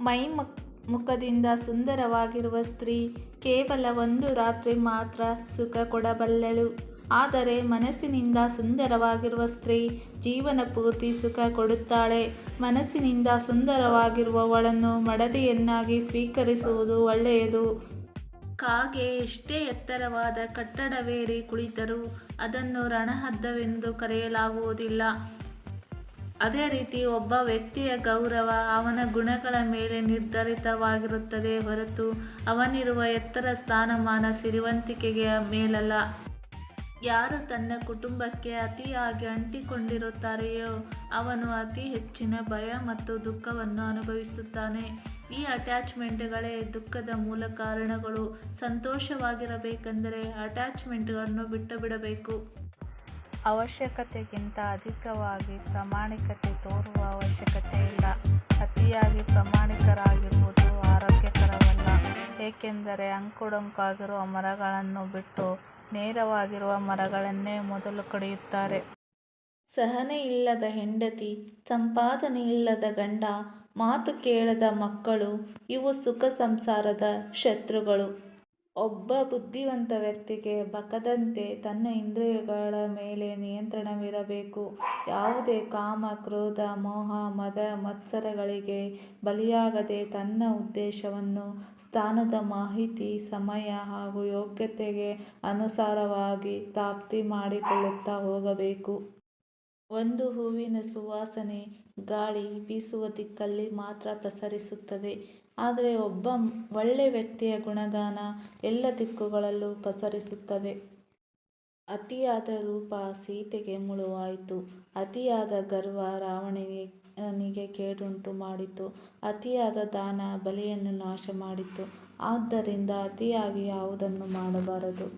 ಮೈ ಮುಖದಿಂದ ಸುಂದರವಾಗಿರುವ ಸ್ತ್ರೀ ಕೇವಲ ಒಂದು ರಾತ್ರಿ ಮಾತ್ರ ಸುಖ ಕೊಡಬಲ್ಲಳು. ಆದರೆ ಮನಸ್ಸಿನಿಂದ ಸುಂದರವಾಗಿರುವ ಸ್ತ್ರೀ ಜೀವನ ಪೂರ್ತಿ ಸುಖ ಕೊಡುತ್ತಾಳೆ. ಮನಸ್ಸಿನಿಂದ ಸುಂದರವಾಗಿರುವವಳನ್ನು ಮಡದಿಯನ್ನಾಗಿ ಸ್ವೀಕರಿಸುವುದು ಒಳ್ಳೆಯದು. ಕಾಗೆ ಎಷ್ಟೇ ಎತ್ತರವಾದ ಕಟ್ಟಡವೇರಿ ಕುಳಿತರೂ ಅದನ್ನು ರಣಹದ್ದವೆಂದು ಕರೆಯಲಾಗುವುದಿಲ್ಲ. ಅದೇ ರೀತಿ ಒಬ್ಬ ವ್ಯಕ್ತಿಯ ಗೌರವ ಅವನ ಗುಣಗಳ ಮೇಲೆ ನಿರ್ಧರಿತವಾಗಿರುತ್ತದೆ ಹೊರತು ಅವನಿರುವ ಎತ್ತರ ಸ್ಥಾನಮಾನ ಸಿರಿವಂತಿಕೆಗೆ ಮೇಲಲ್ಲ. ಯಾರು ತನ್ನ ಕುಟುಂಬಕ್ಕೆ ಅತಿಯಾಗಿ ಅಂಟಿಕೊಂಡಿರುತ್ತಾರೆಯೋ ಅವನು ಅತಿ ಹೆಚ್ಚಿನ ಭಯ ಮತ್ತು ದುಃಖವನ್ನು ಅನುಭವಿಸುತ್ತಾನೆ. ಈ ಅಟ್ಯಾಚ್ಮೆಂಟ್ಗಳೇ ದುಃಖದ ಮೂಲ ಕಾರಣಗಳು. ಸಂತೋಷವಾಗಿರಬೇಕೆಂದರೆ ಅಟ್ಯಾಚ್ಮೆಂಟ್ಗಳನ್ನು ಬಿಟ್ಟು ಬಿಡಬೇಕು ಅವಶ್ಯಕತೆಗಿಂತ ಅಧಿಕವಾಗಿ ಪ್ರಾಮಾಣಿಕತೆ ತೋರುವ ಅವಶ್ಯಕತೆ ಇಲ್ಲ ಅತಿಯಾಗಿ ಪ್ರಾಮಾಣಿಕರಾಗಿರುವುದು ಆರೋಗ್ಯಕರವಲ್ಲ. ಏಕೆಂದರೆ ಅಂಕುಡೊಂಕಾಗಿರುವ ಮರಗಳನ್ನು ಬಿಟ್ಟು ನೇರವಾಗಿರುವ ಮರಗಳನ್ನೇ ಮೊದಲು ಕಡಿಯುತ್ತಾರೆ. ಸಹನೆ ಇಲ್ಲದ ಹೆಂಡತಿ, ಸಂಪಾದನೆ ಇಲ್ಲದ ಗಂಡ, ಮಾತು ಕೇಳದ ಮಕ್ಕಳು, ಇವು ಸುಖ ಸಂಸಾರದ ಶತ್ರುಗಳು. ಒಬ್ಬ ಬುದ್ಧಿವಂತ ವ್ಯಕ್ತಿಗೆ ಬಕದಂತೆ ತನ್ನ ಇಂದ್ರಿಯಗಳ ಮೇಲೆ ನಿಯಂತ್ರಣವಿರಬೇಕು. ಯಾವುದೇ ಕಾಮ, ಕ್ರೋಧ, ಮೋಹ, ಮದ, ಮತ್ಸರಗಳಿಗೆ ಬಲಿಯಾಗದೆ ತನ್ನ ಉದ್ದೇಶವನ್ನು ಸ್ಥಾನದ ಮಾಹಿತಿ, ಸಮಯ ಹಾಗೂ ಯೋಗ್ಯತೆಗೆ ಅನುಸಾರವಾಗಿ ಪ್ರಾಪ್ತಿ ಮಾಡಿಕೊಳ್ಳುತ್ತಾ ಹೋಗಬೇಕು. ಒಂದು ಹೂವಿನ ಸುವಾಸನೆ ಗಾಳಿ ಬೀಸುವ ದಿಕ್ಕಲ್ಲಿ ಮಾತ್ರ ಪ್ರಸರಿಸುತ್ತದೆ ಆದರೆ ಒಬ್ಬ ಒಳ್ಳೆ ವ್ಯಕ್ತಿಯ ಗುಣಗಾನ ಎಲ್ಲ ದಿಕ್ಕುಗಳಲ್ಲೂ ಪಸರಿಸುತ್ತದೆ. ಅತಿಯಾದ ರೂಪ ಸೀತೆಗೆ ಮುಳುವಾಯಿತು. ಅತಿಯಾದ ಗರ್ವ ರಾವಣನಿಗೆ ಕೇಡುಂಟು ಮಾಡಿತು. ಅತಿಯಾದ ದಾನ ಬಲಿಯನ್ನು ನಾಶ ಮಾಡಿತು. ಆದ್ದರಿಂದ ಅತಿಯಾಗಿ ಯಾವುದನ್ನು ಮಾಡಬಾರದು.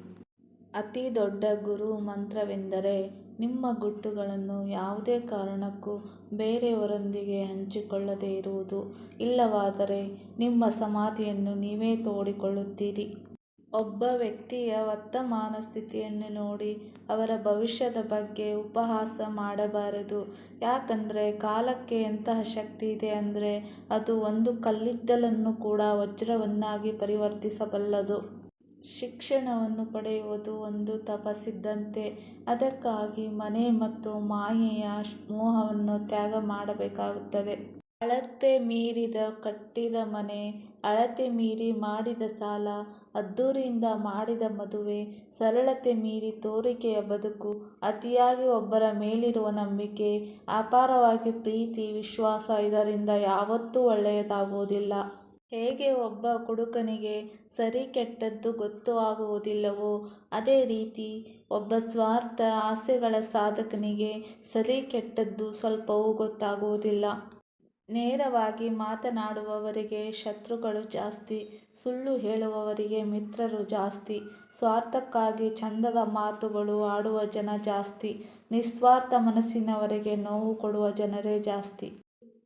ಅತಿ ದೊಡ್ಡ ಗುರು ಮಂತ್ರವೆಂದರೆ ನಿಮ್ಮ ಗುಟ್ಟುಗಳನ್ನು ಯಾವುದೇ ಕಾರಣಕ್ಕೂ ಬೇರೆಯವರೊಂದಿಗೆ ಹಂಚಿಕೊಳ್ಳದೇ ಇರುವುದು ಇಲ್ಲವಾದರೆ ನಿಮ್ಮ ಸಮಾಧಿಯನ್ನು ನೀವೇ ತೋಡಿಕೊಳ್ಳುತ್ತೀರಿ. ಒಬ್ಬ ವ್ಯಕ್ತಿಯ ವರ್ತಮಾನ ಸ್ಥಿತಿಯನ್ನು ನೋಡಿ ಅವರ ಭವಿಷ್ಯದ ಬಗ್ಗೆ ಉಪಹಾಸ ಮಾಡಬಾರದು. ಯಾಕಂದರೆ ಕಾಲಕ್ಕೆ ಎಂತಹ ಶಕ್ತಿ ಇದೆ ಅಂದರೆ ಅದು ಒಂದು ಕಲ್ಲಿದ್ದಲನ್ನು ಕೂಡ ವಜ್ರವನ್ನಾಗಿ ಪರಿವರ್ತಿಸಬಲ್ಲದು. ಶಿಕ್ಷಣವನ್ನು ಪಡೆಯುವುದು ಒಂದು ತಪಸ್ಸಿದ್ದಂತೆ. ಅದಕ್ಕಾಗಿ ಮನೆ ಮತ್ತು ಮಾಯೆಯ ಮೋಹವನ್ನು ತ್ಯಾಗ ಮಾಡಬೇಕಾಗುತ್ತದೆ. ಅಳತೆ ಮೀರಿದ ಕಟ್ಟಿದ ಮನೆ, ಅಳತೆ ಮೀರಿ ಮಾಡಿದ ಸಾಲ, ಅದ್ದೂರಿಯಿಂದ ಮಾಡಿದ ಮದುವೆ, ಸರಳತೆ ಮೀರಿ ತೋರಿಕೆಯ ಬದುಕು, ಅತಿಯಾಗಿ ಒಬ್ಬರ ಮೇಲಿರುವ ನಂಬಿಕೆ, ಅಪಾರವಾಗಿ ಪ್ರೀತಿ, ವಿಶ್ವಾಸ, ಇದರಿಂದ ಯಾವತ್ತೂ ಒಳ್ಳೆಯದಾಗುವುದಿಲ್ಲ. ಹೇಗೆ ಒಬ್ಬ ಕುಡುಕನಿಗೆ ಸರಿ ಕೆಟ್ಟದ್ದು ಗೊತ್ತು ಆಗುವುದಿಲ್ಲವೋ, ಅದೇ ರೀತಿ ಒಬ್ಬ ಸ್ವಾರ್ಥ ಆಸೆಗಳ ಸಾಧಕನಿಗೆ ಸರಿ ಕೆಟ್ಟದ್ದು ಸ್ವಲ್ಪವೂ ಗೊತ್ತಾಗುವುದಿಲ್ಲ. ನೇರವಾಗಿ ಮಾತನಾಡುವವರಿಗೆ ಶತ್ರುಗಳು ಜಾಸ್ತಿ, ಸುಳ್ಳು ಹೇಳುವವರಿಗೆ ಮಿತ್ರರು ಜಾಸ್ತಿ, ಸ್ವಾರ್ಥಕ್ಕಾಗಿ ಚಂದದ ಮಾತುಗಳು ಆಡುವ ಜನ ಜಾಸ್ತಿ, ನಿಸ್ವಾರ್ಥ ಮನಸ್ಸಿನವರಿಗೆ ನೋವು ಕೊಡುವ ಜನರೇ ಜಾಸ್ತಿ.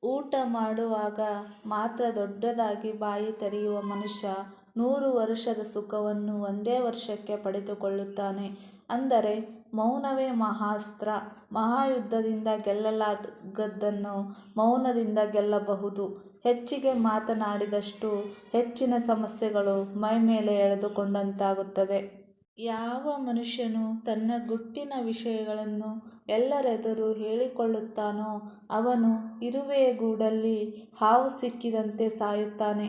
ಊಟ ಮಾಡುವಾಗ ಮಾತ್ರ ದೊಡ್ಡದಾಗಿ ಬಾಯಿ ತೆರೆಯುವ ಮನುಷ್ಯ ನೂರು ವರ್ಷದ ಸುಖವನ್ನು ಒಂದೇ ವರ್ಷಕ್ಕೆ ಪಡೆದುಕೊಳ್ಳುತ್ತಾನೆ. ಅಂದರೆ ಮೌನವೇ ಮಹಾಸ್ತ್ರ. ಮಹಾಯುದ್ಧದಿಂದ ಗೆಲ್ಲಲಾಗದ್ದನ್ನು ಮೌನದಿಂದ ಗೆಲ್ಲಬಹುದು. ಹೆಚ್ಚಿಗೆ ಮಾತನಾಡಿದಷ್ಟು ಹೆಚ್ಚಿನ ಸಮಸ್ಯೆಗಳು ಮೈಮೇಲೆ ಎಳೆದುಕೊಂಡಂತಾಗುತ್ತದೆ. ಯಾವ ಮನುಷ್ಯನು ತನ್ನ ಗುಟ್ಟಿನ ವಿಷಯಗಳನ್ನು ಎಲ್ಲರೆದುರು ಹೇಳಿಕೊಳ್ಳುತ್ತಾನೋ ಅವನು ಇರುವೆಯ ಗೂಡಲ್ಲಿ ಹಾವು ಸಿಕ್ಕಿದಂತೆ ಸಾಯುತ್ತಾನೆ.